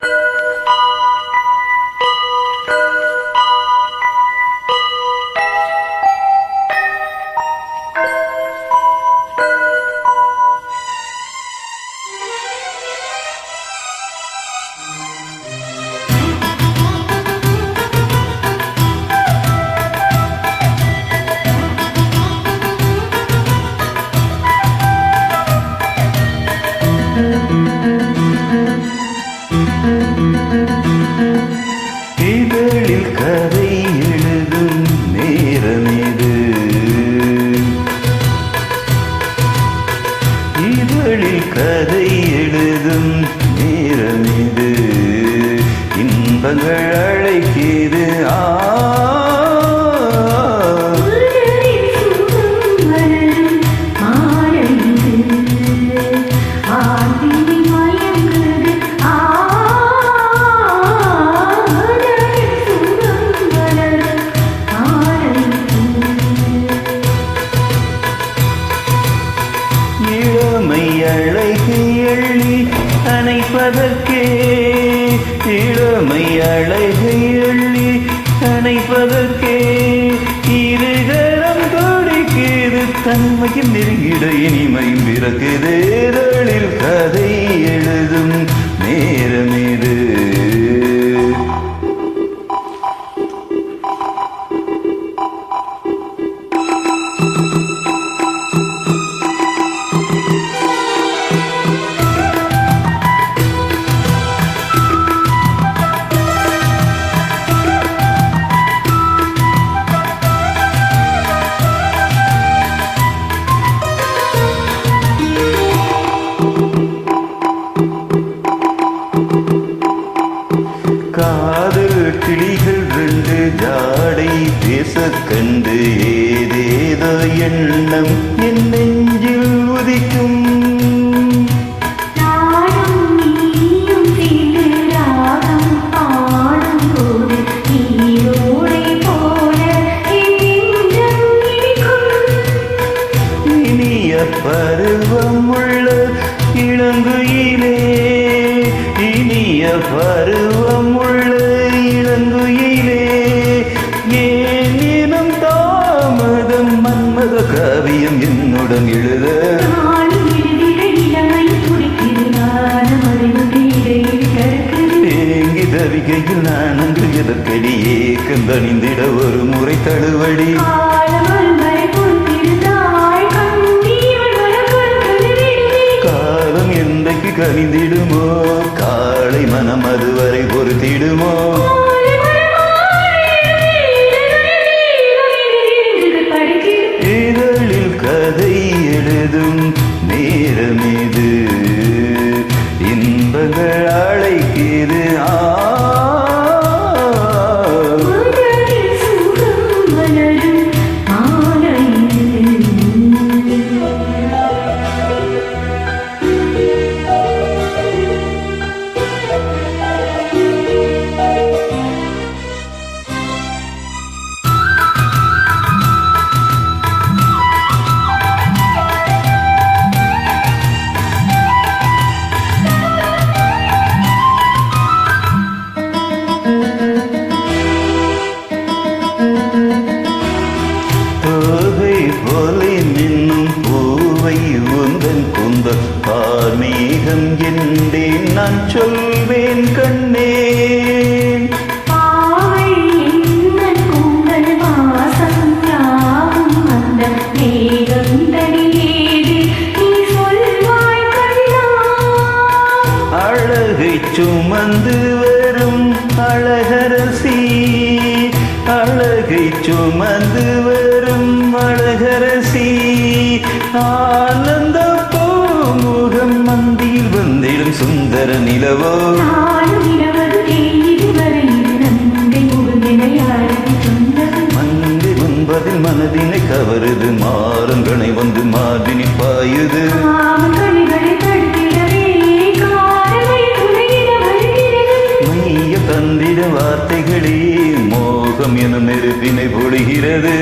you இதழில் கதை எழுதும் நேரம் இது இதழில் கதை எழுதும் நேரம் இது இன்பங்கள் ஆ இளமை அழகை எள்ளி அணைப்பதற்கே இளமை அழகை எள்ளி அணைப்பதற்கே. இருகரம் துடிக்குது தன்மையும் நெருங்கிட இனிமையும் பிறக்குது. இதழில் கதை எழுதும் நேரமேது. கிளிகள் ரெண்டு ஜாடை பேச கண்டு ஏதேதோ எண்ணம் என் நெஞ்சில் உதிக்கும். நானும் நீயும் தேங்கி தவிகையில் நான் அங்கு எதற்கடி ஏக்கம் தணிந்திட ஒரு முறை தழுவடி. காலம் என்றைக்கு கனிந்திடுமோ? காளை மனம் அதுவரை பொறுத்திடுமோ இதழில் கதை எழுதும் நேரம் இது இன்பங்கள் அழைக்கிது ஆ பூவை உந்தன் குந்த பார்மேகம் என்றேன் நான் சொல்வேன் கண்ணே. அழகை சுமந்து வரும் அழகரசி. அழகை சுமந்து வரும் ஆனந்த பூமுகம் மந்தியில் வந்திடும் சுந்தர நிலவோ? மந்தி உண்பதில் மனதினை கவருது மாறுங்கனை வந்து மாதினி பாயுது. மைய தந்திட வார்த்தைகளே மோகம் எனும் நெருப்பினை பொழிகிறது.